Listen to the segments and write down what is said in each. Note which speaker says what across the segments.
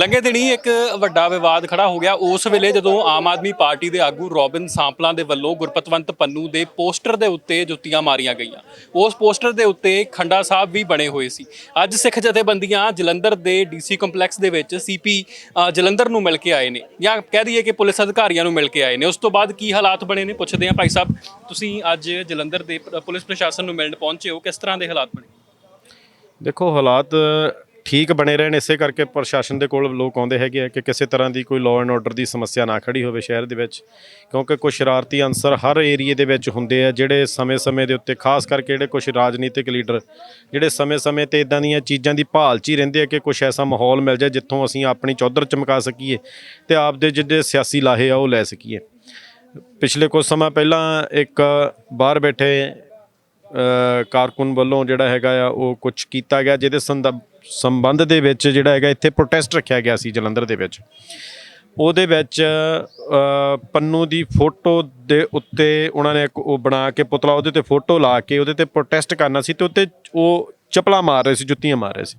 Speaker 1: ਲੰਘੇ ਦਿਨੀ ਇੱਕ ਵੱਡਾ ਵਿਵਾਦ ਖੜਾ ਹੋ ਗਿਆ। ਉਸ ਵੇਲੇ ਜਦੋਂ ਆਮ ਆਦਮੀ ਪਾਰਟੀ ਦੇ ਆਗੂ ਰੋਬਿਨ ਸਾਂਪਲਾਂ ਦੇ ਵੱਲੋਂ ਗੁਰਪਤਵੰਤ ਪੰਨੂ ਦੇ ਪੋਸਟਰ ਦੇ ਉੱਤੇ ਜੁੱਤੀਆਂ ਮਾਰੀਆਂ ਗਈਆਂ। ਉਸ ਪੋਸਟਰ ਦੇ ਉੱਤੇ ਖੰਡਾ ਸਾਹਿਬ ਵੀ ਬਣੇ ਹੋਏ ਸੀ। ਅੱਜ ਸਿੱਖ ਜਥੇਬੰਦੀਆਂ ਜਲੰਧਰ ਦੇ ਡੀਸੀ ਕੰਪਲੈਕਸ ਦੇ ਵਿੱਚ ਸੀਪੀ ਜਲੰਧਰ ਨੂੰ ਮਿਲ ਕੇ ਆਏ ਨੇ ਜਾਂ ਕਹਿ ਦਈਏ ਕਿ ਪੁਲਿਸ ਅਧਿਕਾਰੀਆਂ ਨੂੰ ਮਿਲ ਕੇ ਆਏ ਨੇ। ਉਸ ਤੋਂ ਬਾਅਦ ਕੀ ਹਾਲਾਤ ਬਣੇ ਨੇ ਪੁੱਛਦੇ ਹਾਂ ਭਾਈ ਸਾਹਿਬ, ਤੁਸੀਂ ਅੱਜ ਜਲੰਧਰ ਦੇ ਪੁਲਿਸ ਪ੍ਰਸ਼ਾਸਨ ਨੂੰ ਮਿਲਣ ਪਹੁੰਚੇ ਹੋ। ਕਿਸ ਤਰ੍ਹਾਂ ਦੇ ਹਾਲਾਤ ਬਣੇ?
Speaker 2: ਦੇਖੋ, ਹਾਲਾਤ ਠੀਕ ਬਣੇ ਰਹੇ ਨੇ ਇਸੇ ਕਰਕੇ ਪ੍ਰਸ਼ਾਸਨ ਦੇ ਕੋਲ ਲੋਕ ਆਉਂਦੇ ਹੈਗੇ ਆ ਕਿ ਕਿਸੇ ਤਰ੍ਹਾਂ ਦੀ ਕੋਈ ਲਾਅ ਐਂਡ ਆਰਡਰ ਦੀ ਸਮੱਸਿਆ ਨਾ ਖੜੀ ਹੋਵੇ ਸ਼ਹਿਰ ਦੇ ਵਿੱਚ, ਕਿਉਂਕਿ ਕੁਝ ਸ਼ਰਾਰਤੀ ਅੰਸਰ ਹਰ ਏਰੀਏ ਦੇ ਵਿੱਚ ਹੁੰਦੇ ਆ, ਜਿਹੜੇ ਸਮੇਂ-ਸਮੇਂ ਦੇ ਉੱਤੇ, ਖਾਸ ਕਰਕੇ ਜਿਹੜੇ ਕੁਝ ਰਾਜਨੀਤਿਕ ਲੀਡਰ, ਜਿਹੜੇ ਸਮੇਂ-ਸਮੇਂ ਤੇ ਇਦਾਂ ਦੀਆਂ ਚੀਜ਼ਾਂ ਦੀ ਭਾਲ 'ਚ ਹੀ ਰਹਿੰਦੇ ਆ ਕਿ ਕੁਝ ਐਸਾ ਮਾਹੌਲ ਮਿਲ ਜਾਏ ਜਿੱਥੋਂ ਅਸੀਂ ਆਪਣੀ ਚੌਧਰ ਚਮਕਾ ਸਕੀਏ ਤੇ ਆਪਦੇ ਜਿਹੜੇ ਸਿਆਸੀ ਲਾਹੇ ਆ ਉਹ ਲੈ ਸਕੀਏ। ਪਿਛਲੇ ਕੁਝ ਸਮਾਂ ਪਹਿਲਾਂ ਇੱਕ ਬਾਹਰ ਬੈਠੇ ਕਾਰਕੁਨ ਵੱਲੋਂ ਜਿਹੜਾ ਹੈਗਾ ਆ, ਉਹ ਕੁਝ ਕੀਤਾ ਗਿਆ, ਜਿਹਦੇ ਸੰਦ- ਸੰਬੰਧ ਦੇ ਵਿੱਚ ਜਿਹੜਾ ਹੈਗਾ ਇੱਥੇ ਪ੍ਰੋਟੈਸਟ ਰੱਖਿਆ ਗਿਆ ਸੀ ਜਲੰਧਰ ਦੇ ਵਿੱਚ। ਉਹਦੇ ਵਿੱਚ ਅ, ਪੰਨੂ ਦੀ ਫੋਟੋ ਦੇ ਉੱਤੇ ਉਹਨਾਂ ਨੇ ਇੱਕ ਉਹ ਬਣਾ ਕੇ ਪੁਤਲਾ ਉਹਦੇ ਤੇ ਫੋਟੋ ਲਾ ਕੇ ਉਹਦੇ ਤੇ ਪ੍ਰੋਟੈਸਟ ਕਰਨਾ ਸੀ ਤੇ ਉੱਤੇ ਉਹ ਚਪਲਾ ਮਾਰ ਰਹੇ ਸੀ ਜੁੱਤੀਆਂ ਮਾਰ ਰਹੇ ਸੀ।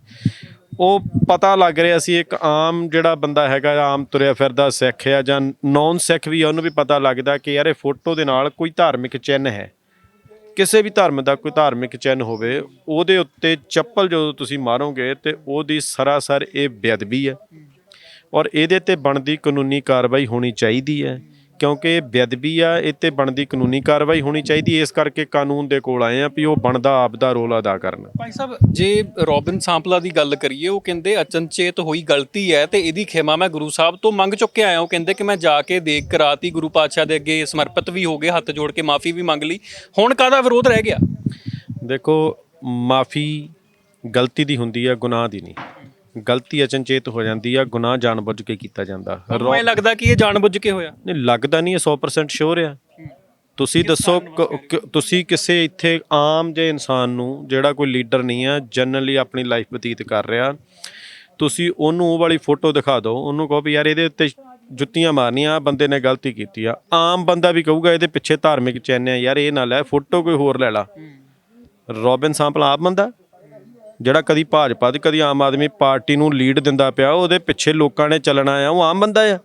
Speaker 2: ਉਹ ਪਤਾ ਲੱਗ ਰਿਹਾ ਸੀ ਇੱਕ ਆਮ ਜਿਹੜਾ ਬੰਦਾ ਹੈਗਾ ਆਮ ਤੁਰਿਆ ਫਿਰਦਾ ਸਿੱਖ ਆ ਜਾਂ ਨੌਨ ਸਿੱਖ ਵੀ ਆ, ਉਹਨੂੰ ਵੀ ਪਤਾ ਲੱਗਦਾ ਕਿ ਯਾਰ ਇਹ ਫੋਟੋ ਦੇ ਨਾਲ ਕੋਈ ਧਾਰਮਿਕ ਚਿੰਨ੍ਹ ਹੈ। ਕਿਸੇ ਵੀ ਧਰਮ ਦਾ ਕੋਈ ਧਾਰਮਿਕ ਚਿੰਨ੍ਹ ਹੋਵੇ, ਉਹਦੇ ਉੱਤੇ ਚੱਪਲ ਜਦੋਂ ਤੁਸੀਂ ਮਾਰੋਗੇ ਤੇ ਉਹਦੀ ਸਰਾਸਰ ਇਹ ਬੇਅਦਬੀ ਹੈ। ਔਰ ਇਹਦੇ ਤੇ ਬਣਦੀ ਕਾਨੂੰਨੀ ਕਾਰਵਾਈ ਹੋਣੀ ਚਾਹੀਦੀ ਹੈ। ਕਿਉਂਕਿ ਬੇਅਦਬੀ ਆ ਇਹ ਤੇ ਬਣਦੀ ਕਾਨੂੰਨੀ ਕਾਰਵਾਈ ਹੋਣੀ ਚਾਹੀਦੀ ਇਸ ਕਰਕੇ ਕਾਨੂੰਨ ਦੇ ਕੋਲ ਆਏ ਆ ਵੀ ਉਹ ਬਣਦਾ ਆਪਦਾ ਰੋਲ ਅਦਾ ਕਰਨ।
Speaker 1: ਭਾਈ ਸਾਹਿਬ ਜੇ ਰੋਬਿਨ ਸਾਂਪਲਾ ਦੀ ਗੱਲ ਕਰੀਏ ਉਹ ਕਹਿੰਦੇ ਅਚਨਚੇਤ ਹੋਈ ਗਲਤੀ ਹੈ ਤੇ ਇਹਦੀ ਖਿਮਾ ਮੈਂ ਗੁਰੂ ਸਾਹਿਬ ਤੋਂ ਮੰਗ ਚੁੱਕਿਆ ਆਇਆ। ਉਹ ਕਹਿੰਦੇ ਕਿ ਮੈਂ ਜਾ ਕੇ ਦੇਖ ਕਰਾਤੀ ਗੁਰੂ ਪਾਤਸ਼ਾਹ ਦੇ ਅੱਗੇ ਸਮਰਪਿਤ ਵੀ ਹੋ ਗਏ ਹੱਥ ਜੋੜ ਕੇ ਮਾਫੀ ਵੀ ਮੰਗ ਲਈ। ਹੁਣ ਕਾਹਦਾ ਵਿਰੋਧ ਰਹਿ ਗਿਆ?
Speaker 2: ਦੇਖੋ ਮਾਫੀ ਗਲਤੀ ਦੀ ਹੁੰਦੀ ਹੈ ਗੁਨਾਹ ਦੀ ਨਹੀਂ। ਗਲਤੀ ਅਚਨਚੇਤ ਹੋ ਜਾਂਦੀ ਆ ਗੁਨਾਹ ਜਾਣਬੁੱਝ ਕੇ ਕੀਤਾ ਜਾਂਦਾ।
Speaker 1: ਮੈਨੂੰ ਇਹ ਲੱਗਦਾ ਕਿ ਇਹ ਜਾਣਬੁੱਝ ਕੇ ਹੋਇਆ?
Speaker 2: ਨਹੀਂ ਲੱਗਦਾ ਨਹੀਂ ਇਹ 100% ਸ਼ੋਰ ਆ। ਤੁਸੀਂ ਦੱਸੋ ਕ- ਕ- ਤੁਸੀਂ ਕਿਸੇ ਇੱਥੇ ਆਮ ਜੇ ਇਨਸਾਨ ਨੂੰ ਜਿਹੜਾ ਕੋਈ ਲੀਡਰ ਨਹੀਂ ਆ ਜਨਰਲੀ ਆਪਣੀ ਲਾਈਫ ਬਤੀਤ ਕਰ ਰਿਹਾ ਤੁਸੀਂ ਉਹਨੂੰ ਉਹ ਵਾਲੀ ਫੋਟੋ ਦਿਖਾ ਦਿਓ ਉਹਨੂੰ ਕਹੋ ਵੀ ਯਾਰ ਇਹਦੇ ਉੱਤੇ ਜੁੱਤੀਆਂ ਮਾਰਨੀਆਂ ਆਹ ਬੰਦੇ ਨੇ ਗਲਤੀ ਕੀਤੀ ਆ। ਆਮ ਬੰਦਾ ਵੀ ਕਹੂਗਾ ਇਹਦੇ ਪਿੱਛੇ ਧਾਰਮਿਕ ਚੈਨ ਆ ਯਾਰ ਇਹ ਨਾ ਲੈ ਫੋਟੋ ਕੋਈ ਹੋਰ ਲੈ ਲਾ। ਰੋਬਿਨ ਸਾਂਪਲ ਆਪ ਬੰਦਾ? ਜਿਹੜਾ ਕਦੀ ਭਾਜਪਾ ਤੇ ਕਦੀ ਆਮ ਆਦਮੀ ਪਾਰਟੀ ਨੂੰ ਲੀਡ ਦਿੰਦਾ ਪਿਆ, ਉਹਦੇ ਪਿੱਛੇ ਲੋਕਾਂ ਨੇ ਚੱਲਣਾ ਆ ਉਹ ਆਮ ਬੰਦਾ ਆ।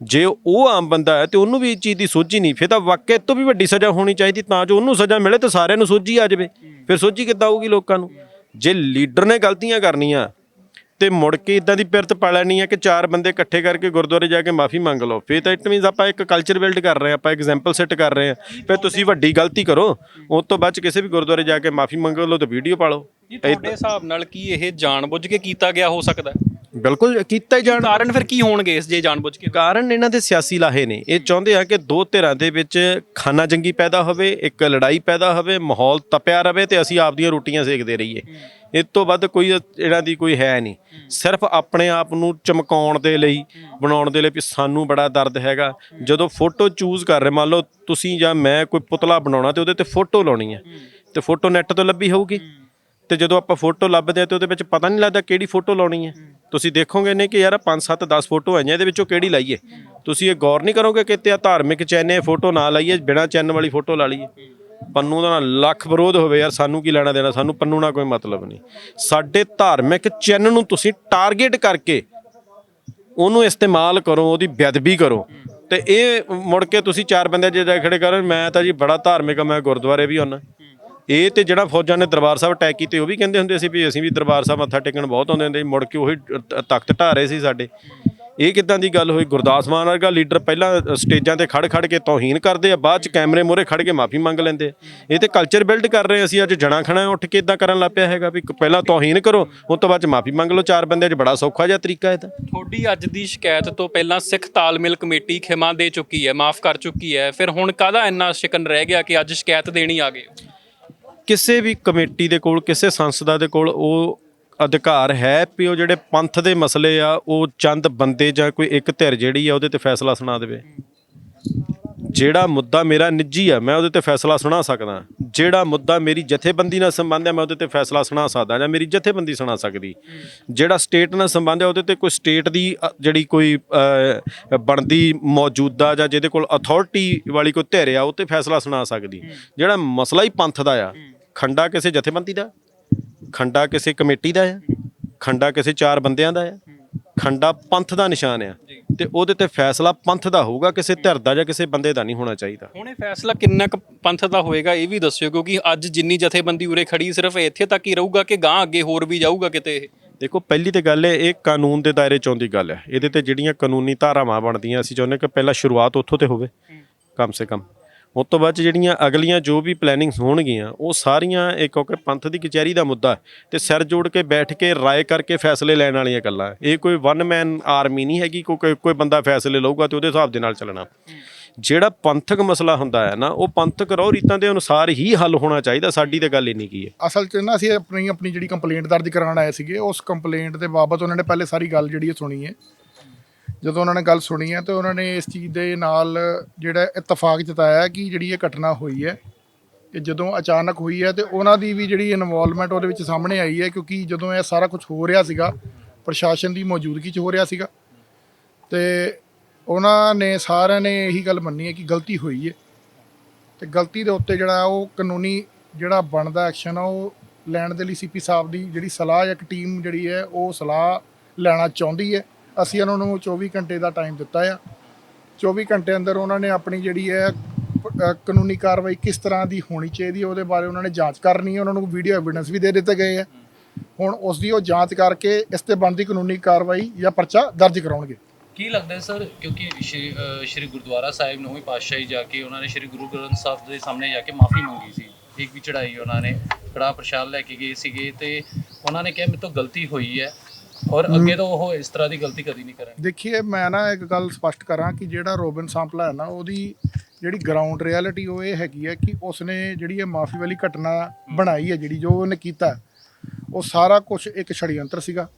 Speaker 2: ਜੇ ਉਹ ਆਮ ਬੰਦਾ ਹੈ ਤੇ ਉਹਨੂੰ ਵੀ ਇਹ ਚੀਜ਼ ਦੀ ਸੋਝੀ ਨਹੀਂ, ਫਿਰ ਤਾਂ ਵਾਕਿਆ ਤੋਂ ਵੀ ਵੱਡੀ ਸਜ਼ਾ ਹੋਣੀ ਚਾਹੀਦੀ, ਤਾਂ ਜੋ ਉਹਨੂੰ ਸਜ਼ਾ ਮਿਲੇ ਤੇ ਸਾਰਿਆਂ ਨੂੰ ਸੋਝੀ ਆ ਜਾਵੇ। ਫਿਰ ਸੋਝੀ ਕਿੱਦਾਂ ਆਊਗੀ ਲੋਕਾਂ ਨੂੰ? ਜੇ ਲੀਡਰ ਨੇ ਗਲਤੀਆਂ ਕਰਨੀਆਂ ਤੇ ਮੁੜ ਕੇ ਇਦਾਂ ਦੀ ਪਿਰਤ ਪਾ ਲੈਣੀ ਆ ਕਿ ਚਾਰ ਬੰਦੇ ਇਕੱਠੇ ਕਰਕੇ ਗੁਰਦੁਆਰੇ ਜਾ ਕੇ ਮਾਫੀ ਮੰਗ ਲਓ, ਫਿਰ ਤਾਂ ਇਟ ਮੀਨਸ ਆਪਾਂ ਇੱਕ ਕਲਚਰ ਬਿਲਡ ਕਰ ਰਹੇ ਆ ਆਪਾਂ ਐਗਜ਼ਾਮਪਲ ਸੈੱਟ ਕਰ ਰਹੇ ਆ ਫਿਰ ਤੁਸੀਂ ਵੱਡੀ ਗਲਤੀ ਕਰੋ, ਉਸ ਤੋਂ ਬਾਅਦ 'ਚ ਕਿਸੇ ਵੀ ਗੁਰਦੁਆਰੇ ਜਾ ਕੇ ਮਾਫੀ ਮੰਗ ਲਓ ਤੇ ਵੀਡੀਓ ਪਾ ਲਓ।
Speaker 1: ਜੀ ਤੁਹਾਡੇ ਹਿਸਾਬ ਨਾਲ ਕੀ ਇਹ ਜਾਣਬੁੱਝ ਕੇ ਕੀਤਾ ਗਿਆ ਹੋ ਸਕਦਾ? ਹੈ
Speaker 2: ਬਿਲਕੁਲ ਕੀਤਾ ਹੀ ਜਾਣ
Speaker 1: ਕਾਰਨ ਫਿਰ ਕੀ ਹੋਣਗੇ ਇਸ ਜੇ ਜਾਣਬੁੱਝ ਕੇ?
Speaker 2: ਕਾਰਨ ਇਹਨਾਂ ਦੇ ਸਿਆਸੀ ਲਾਹੇ ਨੇ। ਇਹ ਚਾਹੁੰਦੇ ਆ ਕਿ ਦੋ ਧਿਰਾਂ ਦੇ ਵਿੱਚ ਖਾਨਾ ਜੰਗੀ ਪੈਦਾ ਹੋਵੇ ਇੱਕ ਲੜਾਈ ਪੈਦਾ ਹੋਵੇ ਮਾਹੌਲ ਤਪਿਆ ਰਵੇ ਤੇ ਅਸੀਂ ਆਪਦੀਆਂ ਰੋਟੀਆਂ ਸੇਕਦੇ ਰਹੀਏ। ਇਸ ਤੋਂ ਵੱਧ ਕੋਈ ਇਹਨਾਂ ਦੀ ਕੋਈ ਹੈ ਨਹੀਂ। ਸਿਰਫ ਆਪਣੇ ਆਪ ਨੂੰ ਚਮਕਾਉਣ ਦੇ ਲਈ ਬਣਾਉਣ ਦੇ ਲਈ ਵੀ ਸਾਨੂੰ ਬੜਾ ਦਰਦ ਹੈਗਾ। ਜਦੋਂ ਫੋਟੋ ਚੂਜ਼ ਕਰ ਰਹੇ ਮੰਨ ਲਓ ਤੁਸੀਂ ਜਾਂ ਮੈਂ ਕੋਈ ਪੁਤਲਾ ਬਣਾਉਣਾ ਤੇ ਉਹਦੇ ਤੇ ਫੋਟੋ ਲਾਉਣੀ ਹੈ ਤੇ ਫੋਟੋ ਨੈੱਟ ਤੋਂ ਲੱਭੀ ਹੋਊਗੀ। ਤੇ ਜਦੋਂ ਆਪਾਂ ਫੋਟੋ ਲੱਭਦੇ ਆ ਤੇ ਉਹਦੇ ਵਿੱਚ ਪਤਾ ਨਹੀਂ ਲੱਗਦਾ ਕਿਹੜੀ ਫੋਟੋ ਲਾਉਣੀ ਹੈ। ਤੁਸੀਂ ਦੇਖੋਗੇ ਨੇ ਕਿ ਯਾਰ 5 7 10 ਫੋਟੋ ਆਈਆਂ ਇਹਦੇ ਵਿੱਚੋਂ ਕਿਹੜੀ ਲਾਈਏ? ਤੁਸੀਂ ਇਹ ਗੌਰ ਨਹੀਂ ਕਰੋਗੇ ਕਿ ਤੇ ਧਾਰਮਿਕ ਚੈਨੇ ਫੋਟੋ ਨਾ ਲਾਈਏ ਬਿਨਾ ਚੈਨ ਵਾਲੀ ਫੋਟੋ ਲਾ ਲਈਏ। ਪੰਨੂ ਦਾ ਨਾ ਲੱਖ ਵਿਰੋਧ ਹੋਵੇ ਯਾਰ ਸਾਨੂੰ ਕੀ ਲੈਣਾ ਦੇਣਾ ਸਾਨੂੰ ਪੰਨੂ ਨਾਲ ਕੋਈ ਮਤਲਬ ਨਹੀਂ। ਸਾਡੇ ਧਾਰਮਿਕ ਚਿੰਨ੍ਹ ਨੂੰ ਤੁਸੀਂ ਟਾਰਗੇਟ ਕਰਕੇ ਉਹਨੂੰ ਇਸਤੇਮਾਲ ਕਰੋ ਉਹਦੀ ਬੇਅਦਬੀ ਕਰੋ। ਤੇ ਇਹ ਮੁੜ ਕੇ ਤੁਸੀਂ ਚਾਰ ਬੰਦੇ ਜੇ ਖੜੇ ਕਰਨ ਮੈਂ ਤਾਂ ਜੀ ਬੜਾ ਧਾਰਮਿਕ ਆ ਮੈਂ ਗੁਰਦੁਆਰੇ ਵੀ ਆਉਣਾ ਇਹ ਤੇ ਜਿਹੜਾ ਫੌਜਾਂ ਨੇ ਦਰਬਾਰ ਸਾਹਿਬ ਅਟੈਕ ਕੀਤੇ, ਉਹ ਵੀ ਕਹਿੰਦੇ ਹੁੰਦੇ ਸੀ ਵੀ ਅਸੀਂ ਵੀ ਦਰਬਾਰ ਸਾਹਿਬ ਮੱਥਾ ਟੇਕਣ ਬਹੁਤ ਆਉਂਦੇ ਹੁੰਦੇ ਸੀ, ਮੁੜ ਕੇ ਉਹੀ ਤਖਤ ਢਾਹ ਰਹੇ ਸੀ ਸਾਡੇ। ਇਹ ਕਿਦਾਂ ਦੀ ਗੱਲ ਹੋਈ? ਗੁਰਦਾਸ ਮਾਨ ਵਰਗਾ ਲੀਡਰ ਪਹਿਲਾਂ ਸਟੇਜਾਂ ਤੇ ਖੜ ਖੜ ਕੇ ਤੋਹੀਨ ਕਰਦੇ ਆ, ਬਾਅਦ ਚ ਕੈਮਰੇ ਮੂਹਰੇ ਖੜ ਕੇ ਮਾਫੀ ਮੰਗ ਲੈਂਦੇ ਆ। ਇਹ ਤੇ ਕਲਚਰ ਬਿਲਡ ਕਰ ਰਹੇ ਅਸੀਂ, ਅੱਜ ਜਣਾ ਖਣਾ ਉੱਠ ਕੇ ਇਦਾਂ ਕਰਨ ਲੱਗ ਪਿਆ ਹੈਗਾ ਵੀ ਪਹਿਲਾਂ ਤੋਹੀਨ ਕਰੋ ਉਸ ਤੋਂ ਬਾਅਦ ਚ ਮਾਫੀ ਮੰਗ ਲਓ ਚਾਰ ਬੰਦੇ 'ਚ, ਬੜਾ ਸੌਖਾ ਜਿਹਾ ਤਰੀਕਾ ਇਹ ਤਾਂ
Speaker 1: ਤੁਹਾਡੀ ਅੱਜ ਦੀ ਸ਼ਿਕਾਇਤ ਤੋਂ ਪਹਿਲਾਂ ਸਿੱਖ ਤਾਲਮੇਲ ਕਮੇਟੀ ਖਿਮਾ ਦੇ ਚੁੱਕੀ ਹੈ, ਮਾਫ ਕਰ ਚੁੱਕੀ ਹੈ। ਫਿਰ ਹੁਣ ਕਾਹਦਾ ਇੰਨਾ ਸ਼ਿਕਨ ਰਹਿ ਗਿਆ ਕਿ ਅੱਜ ਸ਼ਿਕਾਇਤ ਦੇਣੀ ਆ ਗਏ
Speaker 2: ਕਿਸੇ ਵੀ ਕਮੇਟੀ ਦੇ ਕੋਲ, ਕਿਸੇ ਸੰਸਥਾ ਦੇ ਕੋਲ ਉਹ ਅਧਿਕਾਰ ਹੈ ਵੀ ਉਹ ਜਿਹੜੇ ਪੰਥ ਦੇ ਮਸਲੇ ਆ, ਉਹ ਚੰਦ ਬੰਦੇ ਜਾਂ ਕੋਈ ਇੱਕ ਧਿਰ ਜਿਹੜੀ ਆ ਉਹਦੇ ਤੇ ਫੈਸਲਾ ਸੁਣਾ ਦੇਵੇ? ਜਿਹੜਾ ਮੁੱਦਾ ਮੇਰਾ ਨਿੱਜੀ ਆ, ਮੈਂ ਉਹਦੇ ਤੇ ਫੈਸਲਾ ਸੁਣਾ ਸਕਦਾ। ਜਿਹੜਾ ਮੁੱਦਾ ਮੇਰੀ ਜਥੇਬੰਦੀ ਨਾਲ ਸੰਬੰਧ ਹੈ ਮੈਂ ਉਹਦੇ ਤੇ ਫੈਸਲਾ ਸੁਣਾ ਸਕਦਾ ਜਾਂ ਮੇਰੀ ਜਥੇਬੰਦੀ ਸੁਣਾ ਸਕਦੀ। ਜਿਹੜਾ ਸਟੇਟ ਨਾਲ ਸੰਬੰਧ ਹੈ ਉਹਦੇ ਤੇ ਕੋਈ ਸਟੇਟ ਦੀ ਜਿਹੜੀ ਕੋਈ ਬਣਦੀ ਮੌਜੂਦਾ ਜਾਂ ਜਿਹਦੇ ਕੋਲ ਅਥਾਰਟੀ ਵਾਲੀ ਕੋਈ ਧਿਰ ਆ, ਉਹ ਤੇ ਫੈਸਲਾ ਸੁਣਾ ਸਕਦੀ। ਜਿਹੜਾ ਮਸਲਾ ਹੀ ਪੰਥ ਦਾ ਆ ਖੰਡਾ ਕਿਸੇ ਜਥੇਬੰਦੀ ਦਾ ਖੰਡਾ ਕਿਸੇ ਕਮੇਟੀ ਦਾ ਆ ਖੰਡਾ ਕਿਸੇ ਚਾਰ ਬੰਦਿਆਂ ਦਾ ਆ ਖੰਡਾ ਪੰਥ ਦਾ ਨਿਸ਼ਾਨ ਆ ਤੇ ਉਹਦੇ ਤੇ ਫੈਸਲਾ ਪੰਥ ਦਾ ਹੋਊਗਾ ਕਿਸੇ ਧਿਰ ਦਾ ਜਾਂ ਕਿਸੇ ਬੰਦੇ ਦਾ ਨਹੀਂ ਹੋਣਾ ਚਾਹੀਦਾ।
Speaker 1: ਹੁਣ ਇਹ ਫੈਸਲਾ ਕਿੰਨਾ ਕੁ ਪੰਥ ਦਾ ਹੋਏਗਾ ਇਹ ਵੀ ਦੱਸਿਓ ਕਿਉਂਕਿ ਅੱਜ ਜਿੰਨੀ ਜਥੇਬੰਦੀ ਉਰੇ ਖੜੀ ਸਿਰਫ ਇੱਥੇ ਤੱਕ ਹੀ ਰਹੂਗਾ ਕਿ ਗਾਂ ਅੱਗੇ ਹੋਰ ਵੀ ਜਾਊਗਾ ਕਿਤੇ ਇਹ?
Speaker 2: ਦੇਖੋ ਪਹਿਲੀ ਤੇ ਗੱਲ ਹੈ ਇਹ ਕਾਨੂੰਨ ਦੇ ਦਾਇਰੇ ਚੋਂ ਦੀ ਗੱਲ ਹੈ। ਇਹਦੇ ਤੇ ਜਿਹੜੀਆਂ ਕਾਨੂੰਨੀ ਧਾਰਾਵਾਂ ਬਣਦੀਆਂ ਅਸੀਂ ਚਾਹੁੰਦੇ ਕਿ ਪਹਿਲਾਂ ਸ਼ੁਰੂਆਤ ਉੱਥੋਂ ਤੇ ਹੋਵੇ। ਕਮ ਸੇ ਕਮ ਉਸ ਤੋਂ ਬਾਅਦ 'ਚ ਜਿਹੜੀਆਂ ਅਗਲੀਆਂ ਜੋ ਵੀ ਪਲੈਨਿੰਗਸ ਹੋਣਗੀਆਂ, ਉਹ ਸਾਰੀਆਂ ਇਹ ਕਿਉਂਕਿ ਪੰਥ ਦੀ ਕਚਹਿਰੀ ਦਾ ਮੁੱਦਾ ਹੈ ਤੇ ਸਿਰ ਜੋੜ ਕੇ ਬੈਠ ਕੇ ਰਾਏ ਕਰਕੇ ਫੈਸਲੇ ਲੈਣ ਵਾਲੀਆਂ ਗੱਲਾਂ ਇਹ ਕੋਈ ਵਨ ਮੈਨ ਆਰਮੀ ਨਹੀਂ ਹੈਗੀ, ਕੋਈ ਕੋਈ- ਬੰਦਾ ਫੈਸਲੇ ਲਊਗਾ ਤੇ ਉਹਦੇ ਹਿਸਾਬ ਦੇ ਨਾਲ ਚੱਲਣਾ। ਜਿਹੜਾ ਪੰਥਕ ਮਸਲਾ ਹੁੰਦਾ ਹੈ ਨਾ, ਉਹ ਪੰਥਕ ਰਹੁ ਰੀਤਾਂ ਦੇ ਅਨੁਸਾਰ ਹੀ ਹੱਲ ਹੋਣਾ ਚਾਹੀਦਾ, ਸਾਡੀ ਤੇ ਗੱਲ ਇੰਨੀ ਕੀ ਹੈ।
Speaker 3: ਅਸਲ 'ਚ ਨਾ ਅਸੀਂ ਆਪਣੀ ਆਪਣੀ ਜਿਹੜੀ ਕੰਪਲੇਂਟ ਦਰਜ ਕਰਾਉਣ ਆਏ ਸੀਗੇ, ਉਸ ਕੰਪਲੇਂਟ ਦੇ ਬਾਬਤ ਉਹਨਾਂ ਨੇ ਪਹਿਲੇ ਸਾਰੀ ਗੱਲ ਜਿਹੜੀ ਹੈ ਸੁਣੀ ਹੈ। ਜਦੋਂ ਉਹਨਾਂ ਨੇ ਗੱਲ ਸੁਣੀ ਹੈ ਤੇ ਉਹਨਾਂ ਨੇ ਇਸ ਚੀਜ਼ ਦੇ ਨਾਲ ਜਿਹੜਾ ਇਤਫਾਕ ਜਤਾਇਆ ਕਿ ਜਿਹੜੀ ਇਹ ਘਟਨਾ ਹੋਈ ਹੈ, ਕਿ ਜਦੋਂ ਅਚਾਨਕ ਹੋਈ ਹੈ ਤੇ ਉਹਨਾਂ ਦੀ ਵੀ ਜਿਹੜੀ ਇਨਵੋਲਵਮੈਂਟ ਉਹਦੇ ਵਿੱਚ ਸਾਹਮਣੇ ਆਈ ਹੈ ਕਿਉਂਕਿ ਜਦੋਂ ਇਹ ਸਾਰਾ ਕੁਝ ਹੋ ਰਿਹਾ ਸੀਗਾ, ਪ੍ਰਸ਼ਾਸਨ ਦੀ ਮੌਜੂਦਗੀ 'ਚ ਹੋ ਰਿਹਾ ਸੀਗਾ ਤੇ ਉਹਨਾਂ ਨੇ ਸਾਰਿਆਂ ਨੇ ਇਹੀ ਗੱਲ ਮੰਨੀ ਹੈ ਕਿ ਗਲਤੀ ਹੋਈ ਹੈ ਤੇ ਗਲਤੀ ਦੇ ਉੱਤੇ ਜਿਹੜਾ ਉਹ ਕਾਨੂੰਨੀ ਜਿਹੜਾ ਬਣਦਾ ਐਕਸ਼ਨ ਆ ਉਹ ਲੈਣ ਦੇ ਲਈ ਸੀਪੀ ਸਾਹਿਬ ਦੀ ਜਿਹੜੀ ਸਲਾਹ ਇੱਕ ਟੀਮ ਜਿਹੜੀ ਹੈ ਉਹ ਸਲਾਹ ਲੈਣਾ ਚਾਹੁੰਦੀ ਹੈ ਅਸੀਂ ਉਹਨਾਂ ਨੂੰ 24 ਘੰਟੇ ਦਾ ਟਾਈਮ ਦਿੱਤਾ ਆ। 24 ਘੰਟੇ ਅੰਦਰ ਉਹਨਾਂ ਨੇ ਆਪਣੀ ਜਿਹੜੀ ਹੈ ਕਾਨੂੰਨੀ ਕਾਰਵਾਈ ਕਿਸ ਤਰ੍ਹਾਂ ਦੀ ਹੋਣੀ ਚਾਹੀਦੀ ਹੈ, ਉਹਦੇ ਬਾਰੇ ਉਹਨਾਂ ਨੇ ਜਾਂਚ ਕਰਨੀ ਹੈ। ਉਹਨਾਂ ਨੂੰ ਵੀਡੀਓ ਐਵੀਡੈਂਸ ਵੀ ਦੇ ਦਿੱਤੇ ਗਏ ਹੈ ਹੁਣ ਉਸ ਦੀ ਉਹ ਜਾਂਚ ਕਰਕੇ ਇਸ ਤੇ ਬਣਦੀ ਕਾਨੂੰਨੀ ਕਾਰਵਾਈ ਜਾਂ ਪਰਚਾ ਦਰਜ ਕਰਾਉਣਗੇ।
Speaker 4: ਕੀ ਲੱਗਦਾ ਹੈ ਸਰ, ਕਿਉਂਕਿ ਸ਼੍ਰੀ ਸ਼੍ਰੀ ਗੁਰਦੁਆਰਾ ਸਾਹਿਬ ਨੌਵੀਂ ਪਾਤਸ਼ਾਹੀ ਜਾ ਕੇ ਉਹਨਾਂ ਨੇ ਸ਼੍ਰੀ ਗੁਰੂ ਗ੍ਰੰਥ ਸਾਹਿਬ ਦੇ ਸਾਹਮਣੇ ਜਾ ਕੇ ਮਾਫੀ ਮੰਗੀ ਸੀ। ਇੱਕ ਵੀ ਚੜਾਈ ਉਹਨਾਂ ਨੇ ਕੜਾ ਪ੍ਰਸ਼ਾਦ ਲੈ ਕੇ ਗਏ ਸੀਗੇ ਤੇ ਉਹਨਾਂ ਨੇ ਕਿਹਾ ਮੇਰੇ ਤੋਂ ਗਲਤੀ ਹੋਈ ਹੈ। ਔਰ ਅੱਗੇ ਤੋਂ ਉਹ ਇਸ ਤਰ੍ਹਾਂ ਦੀ ਗਲਤੀ ਕਦੀ ਨਹੀਂ ਕਰਨਗੇ।
Speaker 3: ਦੇਖੀਏ ਮੈਂ ਨਾ ਇੱਕ ਗੱਲ ਸਪਸ਼ਟ ਕਰਾਂ ਕਿ ਜਿਹੜਾ ਰੋਬਿਨ ਸਾਂਪਲਾ ਹੈ ਨਾ ਉਹਦੀ ਜਿਹੜੀ ਗਰਾਊਂਡ ਰਿਐਲਿਟੀ ਉਹ ਇਹ ਹੈਗੀ ਹੈ ਕਿ ਉਸਨੇ ਜਿਹੜੀ ਇਹ ਮਾਫੀ ਵਾਲੀ ਘਟਨਾ ਬਣਾਈ ਹੈ ਜਿਹੜੀ ਜੋ ਉਹਨੇ ਕੀਤਾ ਉਹ ਸਾਰਾ ਕੁਝ ਇੱਕ ਛੜਯੰਤਰ ਸੀਗਾ।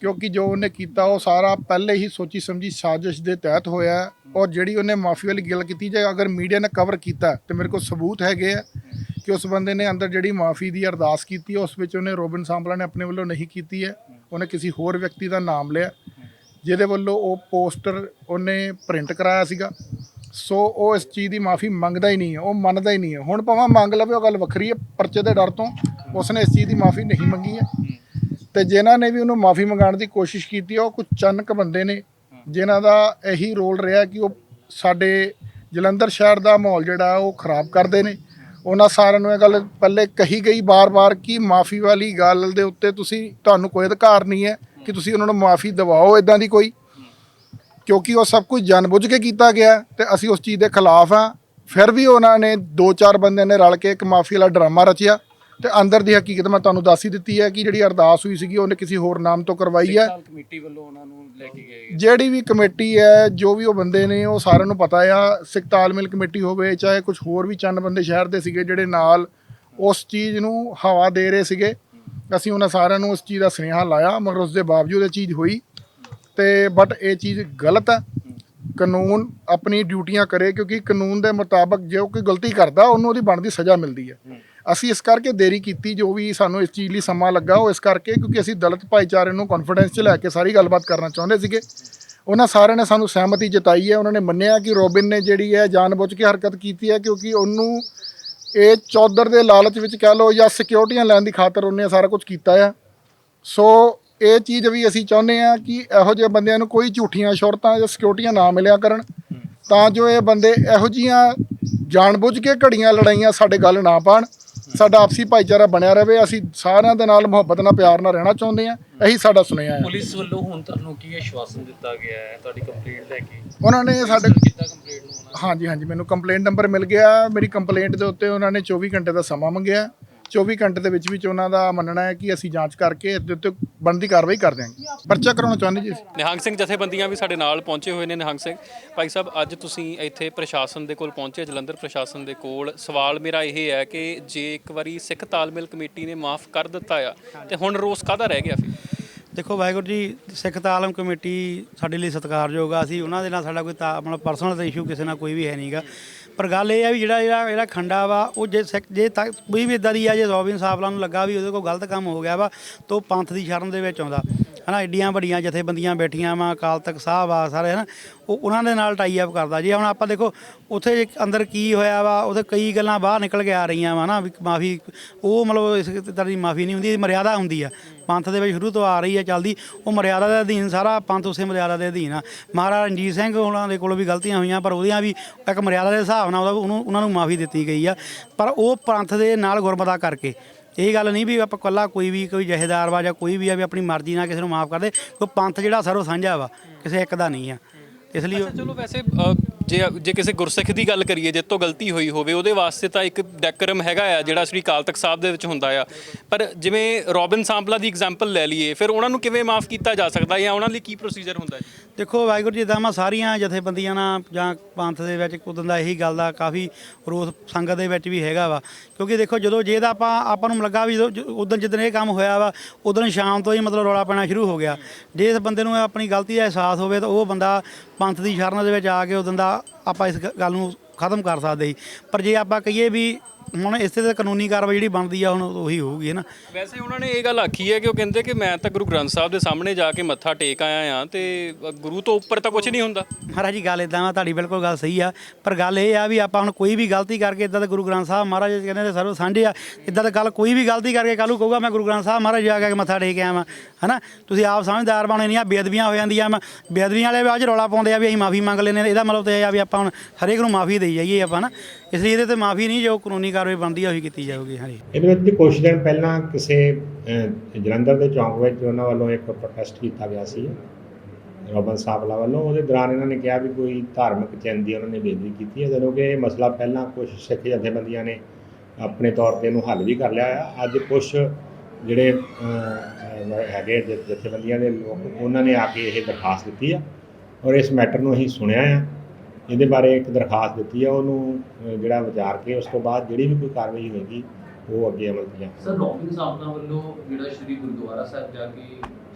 Speaker 3: ਕਿਉਂਕਿ ਜੋ ਉਹਨੇ ਕੀਤਾ ਉਹ ਸਾਰਾ ਪਹਿਲੇ ਹੀ ਸੋਚੀ ਸਮਝੀ ਸਾਜ਼ਿਸ਼ ਦੇ ਤਹਿਤ ਹੋਇਆ ਹੈ ਔਰ ਜਿਹੜੀ ਉਹਨੇ ਮਾਫੀ ਵਾਲੀ ਗੱਲ ਕੀਤੀ ਜੇ ਅਗਰ ਮੀਡੀਆ ਨੇ ਕਵਰ ਕੀਤਾ ਤੇ ਮੇਰੇ ਕੋਲ ਸਬੂਤ ਹੈਗੇ ਆ ਕਿ ਉਸ ਬੰਦੇ ਨੇ ਅੰਦਰ ਜਿਹੜੀ ਮਾਫੀ ਦੀ ਅਰਦਾਸ ਕੀਤੀ ਉਸ ਵਿੱਚ ਉਹਨੇ ਰੋਬਿਨ ਸਾਂਪਲਾ ਨੇ ਆਪਣੇ ਵੱਲੋਂ ਨਹੀਂ ਕੀਤੀ ਹੈ। ਉਹਨੇ ਕਿਸੇ ਹੋਰ ਵਿਅਕਤੀ ਦਾ ਨਾਮ ਲਿਆ ਜਿਹਦੇ ਵੱਲੋਂ ਉਹ ਪੋਸਟਰ ਉਹਨੇ ਪ੍ਰਿੰਟ ਕਰਾਇਆ ਸੀਗਾ। ਸੋ ਉਹ ਇਸ ਚੀਜ਼ ਦੀ ਮਾਫੀ ਮੰਗਦਾ ਹੀ ਨਹੀਂ ਹੈ ਉਹ ਮੰਨਦਾ ਹੀ ਨਹੀਂ ਹੈ। ਹੁਣ ਭਾਵੇਂ ਮੰਗ ਲਵੇ ਉਹ ਗੱਲ ਵੱਖਰੀ ਹੈ ਪਰਚੇ ਦੇ ਡਰ ਤੋਂ ਉਸਨੇ ਇਸ ਚੀਜ਼ ਦੀ ਮਾਫੀ ਨਹੀਂ ਮੰਗੀ ਹੈ। ਤੇ ਜਿਨ੍ਹਾਂ ਨੇ ਵੀ ਉਹਨੂੰ ਮਾਫੀ ਮੰਗਾਉਣ ਦੀ ਕੋਸ਼ਿਸ਼ ਕੀਤੀ ਹੈ, ਉਹ ਕੁਝ ਚੰਨਕ ਬੰਦੇ ਨੇ ਜਿਨ੍ਹਾਂ ਦਾ ਇਹੀ ਰੋਲ ਰਿਹਾ ਕਿ ਉਹ ਸਾਡੇ ਜਲੰਧਰ ਸ਼ਹਿਰ ਦਾ ਮਾਹੌਲ ਜਿਹੜਾ ਉਹ ਖਰਾਬ ਕਰਦੇ ਨੇ। ਉਹਨਾਂ ਸਾਰਿਆਂ ਨੂੰ ਇਹ ਗੱਲ ਪਹਿਲੇ ਕਹੀ ਗਈ ਬਾਰ-ਬਾਰ ਕਿ ਮਾਫੀ ਵਾਲੀ ਗੱਲ ਦੇ ਉੱਤੇ ਤੁਸੀਂ, ਤੁਹਾਨੂੰ ਕੋਈ ਅਧਿਕਾਰ ਨਹੀਂ ਹੈ ਕਿ ਤੁਸੀਂ ਉਹਨਾਂ ਨੂੰ ਮਾਫੀ ਦਿਵਾਓ ਇਦਾਂ ਦੀ ਕੋਈ। ਕਿਉਂਕਿ ਉਹ ਸਭ ਕੁਝ ਜਾਣਬੁੱਝ ਕੇ ਕੀਤਾ ਗਿਆ ਹੈ ਤੇ ਅਸੀਂ ਉਸ ਚੀਜ਼ ਦੇ ਖਿਲਾਫ ਆ ਫਿਰ ਵੀ ਉਹਨਾਂ ਨੇ ਦੋ ਚਾਰ ਬੰਦਿਆਂ ਨੇ ਰਲ ਕੇ ਇੱਕ ਮਾਫੀ ਵਾਲਾ ਡਰਾਮਾ ਰਚਿਆ। ਤੇ ਅੰਦਰ ਦੀ ਹਕੀਕਤ ਮੈਂ ਤੁਹਾਨੂੰ ਦੱਸ ਹੀ ਦਿੱਤੀ ਹੈ ਕਿ ਜਿਹੜੀ ਅਰਦਾਸ ਹੋਈ ਸੀਗੀ ਉਹਨੇ ਕਿਸੇ ਹੋਰ ਨਾਮ ਤੋਂ ਕਰਵਾਈ ਹੈ।
Speaker 4: ਕਮੇਟੀ ਵੱਲੋਂ ਉਹਨਾਂ ਨੂੰ ਲੈ ਕੇ ਗਏ
Speaker 3: ਜਿਹੜੀ ਵੀ ਕਮੇਟੀ ਹੈ ਜੋ ਵੀ ਉਹ ਬੰਦੇ ਨੇ ਉਹ ਸਾਰਿਆਂ ਨੂੰ ਪਤਾ ਆ ਸਿੱਖ ਤਾਲਮੇਲ ਕਮੇਟੀ ਹੋਵੇ ਚਾਹੇ ਕੁਝ ਹੋਰ ਵੀ ਚੰਦ ਬੰਦੇ ਸ਼ਹਿਰ ਦੇ ਸੀਗੇ ਜਿਹੜੇ ਨਾਲ ਉਸ ਚੀਜ਼ ਨੂੰ ਹਵਾ ਦੇ ਰਹੇ ਸੀਗੇ। ਅਸੀਂ ਉਹਨਾਂ ਸਾਰਿਆਂ ਨੂੰ ਉਸ ਚੀਜ਼ ਦਾ ਸੁਨੇਹਾ ਲਾਇਆ ਮਗਰ ਉਸ ਦੇ ਬਾਵਜੂਦ ਇਹ ਚੀਜ਼ ਹੋਈ। ਤੇ ਬਟ ਇਹ ਚੀਜ਼ ਗਲਤ ਹੈ। ਕਾਨੂੰਨ ਆਪਣੀ ਡਿਊਟੀਆਂ ਕਰੇ ਕਿਉਂਕਿ ਕਾਨੂੰਨ ਦੇ ਮੁਤਾਬਕ ਜੇ ਕੋਈ ਗਲਤੀ ਕਰਦਾ ਉਹਨੂੰ ਉਹਦੀ ਬਣਦੀ ਸਜ਼ਾ ਮਿਲਦੀ ਹੈ। ਅਸੀਂ ਇਸ ਕਰਕੇ ਦੇਰੀ ਕੀਤੀ ਜੋ ਵੀ ਸਾਨੂੰ ਇਸ ਚੀਜ਼ ਲਈ ਸਮਾਂ ਲੱਗਾ, ਉਹ ਇਸ ਕਰਕੇ ਕਿਉਂਕਿ ਅਸੀਂ ਦਲਿਤ ਭਾਈਚਾਰੇ ਨੂੰ ਕੌਨਫੀਡੈਂਸ 'ਚ ਲੈ ਕੇ ਸਾਰੀ ਗੱਲਬਾਤ ਕਰਨਾ ਚਾਹੁੰਦੇ ਸੀਗੇ। ਉਹਨਾਂ ਸਾਰਿਆਂ ਨੇ ਸਾਨੂੰ ਸਹਿਮਤੀ ਜਤਾਈ ਹੈ, ਉਹਨਾਂ ਨੇ ਮੰਨਿਆ ਕਿ ਰੋਬਿਨ ਨੇ ਜਿਹੜੀ ਹੈ ਜਾਣਬੁੱਝ ਕੇ ਹਰਕਤ ਕੀਤੀ ਹੈ ਕਿਉਂਕਿ ਉਹਨੂੰ ਇਹ ਚੌਧਰ ਦੇ ਲਾਲਚ ਵਿੱਚ ਕਹਿ ਲਓ ਜਾਂ ਸਿਕਿਉਰਟੀਆਂ ਲੈਣ ਦੀ ਖਾਤਰ ਉਹਨੇ ਸਾਰਾ ਕੁਝ ਕੀਤਾ ਆ। ਸੋ ਇਹ ਚੀਜ਼ ਵੀ ਅਸੀਂ ਚਾਹੁੰਦੇ ਆ ਕਿ ਇਹੋ ਜਿਹੇ ਬੰਦਿਆਂ ਨੂੰ ਕੋਈ ਝੂਠੀਆਂ ਸ਼ਰਤਾਂ ਜਾਂ ਸਿਕਿਉਰਟੀਆਂ ਨਾ ਮਿਲਿਆ ਕਰਨ, ਤਾਂ ਜੋ ਇਹ ਬੰਦੇ ਇਹੋ ਜੀਆਂ ਜਾਣਬੁੱਝ ਕੇ ਘੜੀਆਂ ਲੜਾਈਆਂ ਸਾਡੇ ਗੱਲ ਨਾ ਪਾਣ। ਸਾਡਾ ਆਪਸੀ ਭਾਈਚਾਰਾ ਬਣਿਆ ਰਵੇ ਅਸੀਂ ਸਾਰਿਆਂ ਦੇ ਨਾਲ ਮੁਹੱਬਤ ਨਾਲ ਪਿਆਰ ਨਾਲ ਰਹਿਣਾ ਚਾਹੁੰਦੇ ਆ ਇਹੀ ਸਾਡਾ ਸੁਨੇਹਾ ਹੈ।
Speaker 4: ਪੁਲਿਸ ਵੱਲੋਂ ਹੁਣ ਤੁਹਾਨੂੰ ਕੀ ਆਸ਼ਵਾਸਨ ਦਿੱਤਾ ਗਿਆ ਹੈ? ਤੁਹਾਡੀ ਕੰਪਲੇਂਟ ਲੈ ਕੇ
Speaker 3: ਉਹਨਾਂ ਨੇ ਸਾਡੇ
Speaker 4: ਕੀਤਾ ਕੰਪਲੇਂਟ ਨੂੰ
Speaker 3: ਹਾਂਜੀ ਹਾਂਜੀ ਮੈਨੂੰ ਕੰਪਲੇਂਟ ਨੰਬਰ ਮਿਲ ਗਿਆ। ਮੇਰੀ ਕੰਪਲੇਂਟ ਦੇ ਉੱਤੇ ਉਹਨਾਂ ਨੇ 24 ਘੰਟੇ ਦਾ ਸਮਾਂ ਮੰਗਿਆ। 24 ਘੰਟੇ ਦੇ ਵਿੱਚ ਵਿੱਚ ਉਹਨਾਂ ਦਾ ਮੰਨਣਾ ਹੈ ਕਿ ਅਸੀਂ ਜਾਂਚ ਕਰਕੇ ਇਹਦੇ ਉੱਤੇ ਬਣਦੀ ਕਾਰਵਾਈ ਕਰ ਦਿਆਂਗੇ। ਪਰਚਾ ਕਰਾਉਣਾ ਚਾਹੁੰਦੇ ਜੀ
Speaker 1: ਨਿਹੰਗ ਸਿੰਘ ਜਥੇਬੰਦੀਆਂ ਵੀ ਸਾਡੇ ਨਾਲ ਪਹੁੰਚੇ ਹੋਏ ਨੇ ਨਿਹੰਗ ਸਿੰਘ। ਭਾਈ ਸਾਹਿਬ, ਅੱਜ ਤੁਸੀਂ ਇੱਥੇ ਪ੍ਰਸ਼ਾਸਨ ਦੇ ਕੋਲ ਪਹੁੰਚੇ, ਜਲੰਧਰ ਪ੍ਰਸ਼ਾਸਨ ਦੇ ਕੋਲ। ਸਵਾਲ ਮੇਰਾ ਇਹ ਹੈ ਕਿ ਜੇ ਇੱਕ ਵਾਰੀ ਸਿੱਖ ਤਾਲਮੇਲ ਕਮੇਟੀ ਨੇ ਮਾਫ ਕਰ ਦਿੱਤਾ ਆ, ਤੇ ਹੁਣ ਰੋਸ ਕਾਹਦਾ ਰਹਿ ਗਿਆ ਫਿਰ?
Speaker 5: ਦੇਖੋ ਵਾਹਿਗੁਰੂ ਜੀ, ਸਿੱਖ ਤਾਲਮ ਕਮੇਟੀ ਸਾਡੇ ਲਈ ਸਤਿਕਾਰਯੋਗ ਆ। ਅਸੀਂ ਉਹਨਾਂ ਦੇ ਨਾਲ ਸਾਡਾ ਕੋਈ ਤਾ- ਮਤਲਬ ਪਰਸਨਲ ਇਸ਼ੂ ਕਿਸੇ ਨਾਲ ਕੋਈ ਵੀ ਹੈ ਨਹੀਂਗਾ ਪਰ ਗੱਲ ਇਹ ਆ ਵੀ ਜਿਹੜਾ ਜਿਹੜਾ ਜਿਹੜਾ ਖੰਡਾ ਵਾ, ਉਹ ਜੇ ਸਿੱਖ ਜੇ ਤੱਕ ਕੋਈ ਵੀ ਇਦਾਂ ਦੀ ਆ, ਜੇ ਰੋਬਿਨ ਸਾਹਬਲਾ ਨੂੰ ਲੱਗਾ ਵੀ ਉਹਦੇ ਕੋਲ ਗਲਤ ਕੰਮ ਹੋ ਗਿਆ ਵਾ, ਤਾਂ ਉਹ ਪੰਥ ਦੀ ਸ਼ਰਨ ਦੇ ਵਿੱਚ ਆਉਂਦਾ। ਹਨਾ, ਏਡੀਆਂ ਵੱਡੀਆਂ ਜਥੇਬੰਦੀਆਂ ਬੈਠੀਆਂ ਵਾ, ਅਕਾਲ ਤਖਤ ਸਾਹਿਬ ਆ ਸਾਰੇ, ਹਨਾ। ਉਹ ਉਹਨਾਂ ਦੇ ਨਾਲ ਟਾਈ ਅਪ ਕਰਦਾ। ਜੀ ਹੁਣ ਆਪਾਂ ਦੇਖੋ, ਉੱਥੇ ਜੇ ਅੰਦਰ ਕੀ ਹੋਇਆ ਵਾ ਉਹਦੇ ਕਈ ਗੱਲਾਂ ਬਾਹਰ ਨਿਕਲ ਕੇ ਆ ਰਹੀਆਂ ਵਾ ਨਾ ਵੀ ਮਾਫੀ, ਉਹ ਮਤਲਬ ਇਸ ਤਰ੍ਹਾਂ ਦੀ ਮਾਫੀ ਨਹੀਂ ਹੁੰਦੀ ਇਹ ਮਰਿਆਦਾ ਹੁੰਦੀ ਆ। ਪੰਥ ਦੇ ਵਿੱਚ ਸ਼ੁਰੂ ਤੋਂ ਆ ਰਹੀ ਹੈ, ਚੱਲਦੀ। ਉਹ ਮਰਿਆਦਾ ਦੇ ਅਧੀਨ ਸਾਰਾ ਪੰਥ ਉਸੇ ਮਰਿਆਦਾ ਦੇ ਅਧੀਨ ਆ। ਮਹਾਰਾਜਾ ਰਣਜੀਤ ਸਿੰਘ ਉਹਨਾਂ ਦੇ ਕੋਲੋਂ ਵੀ ਗਲਤੀਆਂ ਹੋਈਆਂ, ਪਰ ਉਹਦੀਆਂ ਵੀ ਇੱਕ ਮਰਿਆਦਾ ਦੇ ਹਿਸਾਬ ਨਾਲ ਉਹਦਾ- ਉਹਨੂੰ ਉਹਨਾਂ ਨੂੰ ਮਾਫੀ ਦਿੱਤੀ ਗਈ ਆ। ਪਰ ਉਹ ਪੰਥ ਦੇ ਨਾਲ ਗੁਰਮਤਾ ਕਰਕੇ, ਇਹ ਗੱਲ ਨਹੀਂ ਵੀ ਆਪਾਂ ਕੱਲਾ ਕੋਈ ਵੀ ਕੋਈ ਜਹੇਦਾਰ ਵਾ ਜਾਂ ਕੋਈ ਵੀ ਆ ਵੀ ਆਪਣੀ ਮਰਜ਼ੀ ਨਾਲ ਕਿਸੇ ਨੂੰ ਮਾਫ ਕਰਦੇ ਕੋਈ ਪੰਥ ਜਿਹੜਾ ਸਰਵ ਸਾਂਝਾ ਵਾ, ਕਿਸੇ ਇੱਕ ਦਾ ਨਹੀਂ ਆ। ਇਸ ਲਈ
Speaker 1: ਚਲੋ ਵੈਸੇ ਜੇ ਜੇ ਕਿਸੇ ਗੁਰਸਿੱਖ ਦੀ ਗੱਲ ਕਰੀਏ, ਜੇ ਤੋਂ ਗਲਤੀ ਹੋਈ ਹੋਵੇ, ਉਹਦੇ ਵਾਸਤੇ ਤਾਂ ਇੱਕ ਡੈਕਰਮ ਹੈਗਾ ਆ, ਜਿਹੜਾ ਸ੍ਰੀ ਕਾਲ ਤਖਤ ਸਾਹਿਬ ਦੇ ਵਿੱਚ ਹੁੰਦਾ ਆ। ਪਰ ਜਿਵੇਂ ਰੋਬਿਨ ਸਾਂਪਲਾ ਦੀ ਐਗਜ਼ਾਮਪਲ ਲੈ ਲਈਏ, ਫਿਰ ਉਹਨਾਂ ਨੂੰ ਕਿਵੇਂ ਮਾਫ ਕੀਤਾ ਜਾ ਸਕਦਾ ਜਾਂ ਉਹਨਾਂ ਲਈ ਕੀ ਪ੍ਰੋਸੀਜਰ ਹੁੰਦਾ ਜੀ?
Speaker 5: ਦੇਖੋ, ਵਾਹਿਗੁਰੂ ਜੀ ਦਾ ਮੈਂ ਸਾਰੀਆਂ ਜਥੇਬੰਦੀਆਂ ਨਾਲ ਜਾਂ ਪੰਥ ਦੇ ਵਿੱਚ ਉਦੋਂ ਦਾ ਇਹੀ ਗੱਲ ਦਾ ਕਾਫੀ ਰੋਸ ਸੰਗਤ ਦੇ ਵਿੱਚ ਵੀ ਹੈਗਾ ਵਾ। ਕਿਉਂਕਿ ਦੇਖੋ, ਜਦੋਂ ਜੇ ਤਾਂ ਆਪਾਂ ਆਪਾਂ ਨੂੰ ਲੱਗਾ ਵੀ ਉਦੋਂ ਜਿੱਦਣ ਇਹ ਕੰਮ ਹੋਇਆ ਵਾ, ਉਦੋਂ ਸ਼ਾਮ ਤੋਂ ਹੀ ਮਤਲਬ ਰੌਲਾ ਪੈਣਾ ਸ਼ੁਰੂ ਹੋ ਗਿਆ। ਜੇ ਇਸ ਬੰਦੇ ਨੂੰ ਆਪਣੀ ਗਲਤੀ ਦਾ ਅਹਿਸਾਸ ਹੋਵੇ, ਤਾਂ ਉਹ ਬੰਦਾ ਪੰਥ ਦੀ ਸ਼ਰਨ ਦੇ ਵਿੱਚ ਆ ਕੇ ਉਦੋਂ ਦਾ ਆਪਾਂ ਇਸ ਗ- ਗੱਲ ਨੂੰ ਖਤਮ ਕਰ ਸਕਦੇ ਸੀ ਪਰ ਜੇ ਆਪਾਂ ਕਹੀਏ ਵੀ ਹੁਣ ਇਸੇ ਤੇ ਕਾਨੂੰਨੀ ਕਾਰਵਾਈ ਜਿਹੜੀ ਬਣਦੀ ਆ ਹੁਣ ਉਹੀ ਹੋਊਗੀ ਹੈ ਨਾ।
Speaker 1: ਵੈਸੇ ਉਹਨਾਂ ਨੇ ਇਹ ਗੱਲ ਆਖੀ ਹੈ ਕਿ ਉਹ ਕਹਿੰਦੇ ਕਿ ਮੈਂ ਤਾਂ ਗੁਰੂ ਗ੍ਰੰਥ ਸਾਹਿਬ ਦੇ ਸਾਹਮਣੇ ਜਾ ਕੇ ਮੱਥਾ ਟੇਕ ਆਇਆ ਆ ਤੇ ਗੁਰੂ ਤੋਂ ਉੱਪਰ ਤਾਂ ਕੁਝ ਨਹੀਂ ਹੁੰਦਾ।
Speaker 5: ਮਹਾਰਾਜ ਜੀ ਗੱਲ ਇਦਾਂ ਵਾ ਤੁਹਾਡੀ ਬਿਲਕੁਲ ਗੱਲ ਸਹੀ ਆ। ਪਰ ਗੱਲ ਇਹ ਆ ਵੀ ਆਪਾਂ ਹੁਣ ਕੋਈ ਵੀ ਗਲਤੀ ਕਰਕੇ ਇਦਾਂ ਦਾ ਗੁਰੂ ਗ੍ਰੰਥ ਸਾਹਿਬ ਮਹਾਰਾਜ ਜੀ ਕਹਿੰਦੇ ਨੇ ਸਰਵ ਸਾਂਝੇ ਆ ਇਦਾਂ ਦਾ ਗੱਲ ਕੋਈ ਵੀ ਗਲਤੀ ਕਰਕੇ ਕੱਲ੍ਹ ਨੂੰ ਕਹੂਗਾ ਮੈਂ ਗੁਰੂ ਗ੍ਰੰਥ ਸਾਹਿਬ ਮਹਾਰਾਜ ਜਾ ਕੇ ਮੱਥਾ ਟੇਕ ਆਇਆ ਵਾਂ ਹਨਾ ਤੁਸੀਂ ਆਪ ਸਮਝਦਾਰ ਬਣੇ ਨਹੀਂ ਆ ਬੇਅਦਬੀਆਂ ਹੋ ਜਾਂਦੀਆਂ ਵਾ। ਬੇਅਦਬੀਆਂ ਵਾਲੇ ਵੀ ਅੱਜ ਰੌਲਾ ਪਾਉਂਦੇ ਆ ਵੀ ਅਸੀਂ ਮਾਫੀ ਮੰਗ ਲੈਨੇ ਇਹਦਾ ਮਤਲਬ ਤੇ ਇਹ ਆ ਵੀ ਆਪਾਂ ਹੁਣ ਹਰੇਕ ਨੂੰ ਮਾਫੀ ਦੇਈ ਜਾਈਏ ਆਪਾਂ ਨਾ। ਇਸ ਲਈ ਇਹਦੇ ਤੇ ਮਾਫੀ ਨਹੀਂ ਜੋ ਕਾਨੂੰਨੀ ਕਾਰਵਾਈ ਬਣਦੀ ਆ ਉਹੀ ਕੀਤੀ ਜਾਊਗੀ ਹਾਂਜੀ।
Speaker 6: ਇਹਦੇ ਵਿੱਚ ਵੀ ਕੁਝ ਦਿਨ ਪਹਿਲਾਂ ਕਿਸੇ ਅਹ, ਜਲੰਧਰ ਦੇ ਚੌਂਕ ਵਿੱਚ ਉਹਨਾਂ ਵੱਲੋਂ ਇੱਕ ਪ੍ਰੋਟੈਸਟ ਕੀਤਾ ਗਿਆ ਸੀ। ਰੋਬਨ ਸਾਬਲਾ ਵੱਲੋਂ। ਉਹਦੇ ਦੌਰਾਨ ਇਹਨਾਂ ਨੇ ਕਿਹਾ ਵੀ ਕੋਈ ਧਾਰਮਿਕ ਚਿੰਨ੍ਹ ਦੀ ਉਹਨਾਂ ਨੇ ਬੇਦਬੀ ਕੀਤੀ ਹੈ ਜਦੋਂ ਕਿ ਇਹ ਮਸਲਾ ਪਹਿਲਾਂ ਕੁਝ ਸਿੱਖ ਜਥੇਬੰਦੀਆਂ ਨੇ ਆਪਣੇ ਤੌਰ ਤੇ ਇਹਨੂੰ ਹੱਲ ਵੀ ਕਰ ਲਿਆ ਆ। ਅੱਜ ਕੁਝ ਜਿਹੜੇ ਅਹ, ਅਹ, ਹੈਗੇ ਜ- ਜਥੇਬੰਦੀਆਂ ਦੇ ਲੋਕ ਉਹਨਾਂ ਨੇ ਆ ਕੇ ਇਹ ਦਰਖਾਸਤ ਦਿੱਤੀ ਆ। ਔਰ ਇਸ ਮੈਟਰ ਨੂੰ ਅਸੀਂ ਸੁਣਿਆ ਆ। ਇਹਦੇ ਬਾਰੇ ਇੱਕ ਦਰਖਾਸਤ ਦਿੱਤੀ ਹੈ ਉਹਨੂੰ ਜਿਹੜਾ ਵਿਚਾਰ ਕੇ ਉਸ ਤੋਂ ਬਾਅਦ ਜਿਹੜੀ ਵੀ ਕੋਈ ਕਾਰਵਾਈ ਹੋਏਗੀ, ਉਹ ਅੱਗੇ ਅਮਲ 'ਚ ਲਿਆ
Speaker 4: ਸਰ ਰੋਬਿਨ ਸਾਹਿਬਾਂ ਵੱਲੋਂ ਜਿਹੜਾ ਸ਼੍ਰੀ ਗੁਰਦੁਆਰਾ ਸਾਹਿਬ ਜਾ ਕੇ,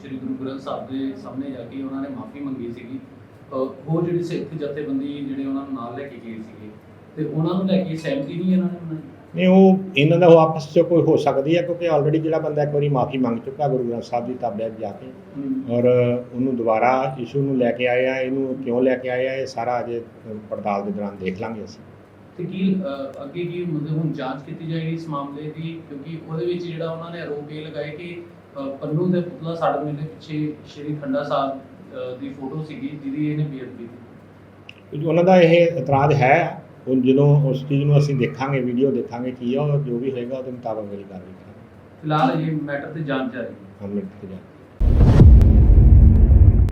Speaker 4: ਸ਼੍ਰੀ ਗੁਰੂ ਗ੍ਰੰਥ ਸਾਹਿਬ ਦੇ ਸਾਹਮਣੇ ਜਾ ਕੇ ਉਹਨਾਂ ਨੇ ਮਾਫੀ ਮੰਗੀ ਸੀਗੀ। ਅਹ, ਹੋਰ ਜਿਹੜੀ ਸਿੱਖ ਜਥੇਬੰਦੀ ਜਿਹੜੇ ਉਹਨਾਂ ਨੂੰ ਨਾਲ ਲੈ ਕੇ ਗਏ ਸੀਗੇ, ਤੇ ਉਹਨਾਂ ਨੂੰ ਲੈ ਕੇ ਸਹਿਮਤੀ ਨਹੀਂ ਇਹਨਾਂ ਨੇ ਬਣਾਈ?
Speaker 6: ਨਹੀਂ ਉਹ ਇਹਨਾਂ ਦਾ ਉਹ ਆਪਸ 'ਚ ਕੋਈ ਹੋ ਸਕਦੀ ਹੈ ਕਿਉਂਕਿ ਆਲਰੇਡੀ ਜਿਹੜਾ ਬੰਦਾ ਇੱਕ ਵਾਰੀ ਮਾਫੀ ਮੰਗ ਚੁੱਕਾ ਗੁਰੂ ਗ੍ਰੰਥ ਸਾਹਿਬ ਦੀ ਤਾਬਿਆਂ ਜਾ ਕੇ ਔਰ ਉਹਨੂੰ ਦੁਬਾਰਾ ਇਸ਼ੂ ਨੂੰ ਲੈ ਕੇ ਆਏ ਆ ਇਹਨੂੰ ਕਿਉਂ ਲੈ ਕੇ ਆਏ ਆ ਇਹ ਸਾਰਾ ਅਜੇ ਪੜਤਾਲ ਦੇ ਦੌਰਾਨ ਦੇਖ ਲਾਂਗੇ ਅਸੀਂ।
Speaker 4: ਤੇ ਕੀ ਅੱਗੇ ਕੀ ਮਤਲਬ ਹੁਣ ਜਾਂਚ ਕੀਤੀ ਜਾਏਗੀ ਇਸ ਮਾਮਲੇ ਦੀ? ਕਿਉਂਕਿ ਉਹਦੇ ਵਿੱਚ ਜਿਹੜਾ ਉਹਨਾਂ ਨੇ ਆਰੋਪ ਇਹ ਲਗਾਏ ਕਿ ਪੰਨੂ ਦੇ ਪੁਤਲਾ ਸਾੜਨ ਦੇ ਪਿੱਛੇ ਸ਼੍ਰੀ ਖੰਡਾ ਸਾਹਿਬ ਦੀ ਫੋਟੋ ਸੀਗੀ ਜਿਹਦੀ ਇਹਨੇ ਬੇਅਦਬੀ ਕੀਤੀ।
Speaker 6: ਉਹਨਾਂ ਦਾ ਇਹ ਇਤਰਾਜ਼ ਹੈ ਹੁਣ ਜਦੋਂ ਉਸ ਚੀਜ਼ ਨੂੰ ਅਸੀਂ ਦੇਖਾਂਗੇ ਵੀਡੀਓ ਦੇਖਾਂਗੇ ਕੀ ਆ ਉਹ ਜੋ ਵੀ ਹੋਏਗਾ ਉਹਦੇ ਮੁਤਾਬਕ ਅਗਲੀ ਕਾਰਵਾਈ ਕਰਾਂਗੇ।
Speaker 4: ਫਿਲਹਾਲ ਇਹ ਮੈਟਰ ਤੇ ਜਾਂਚ ਜਾਰੀ ਹੈ।
Speaker 6: ਹਮ ਲੋਗ ਤੇ ਜਾ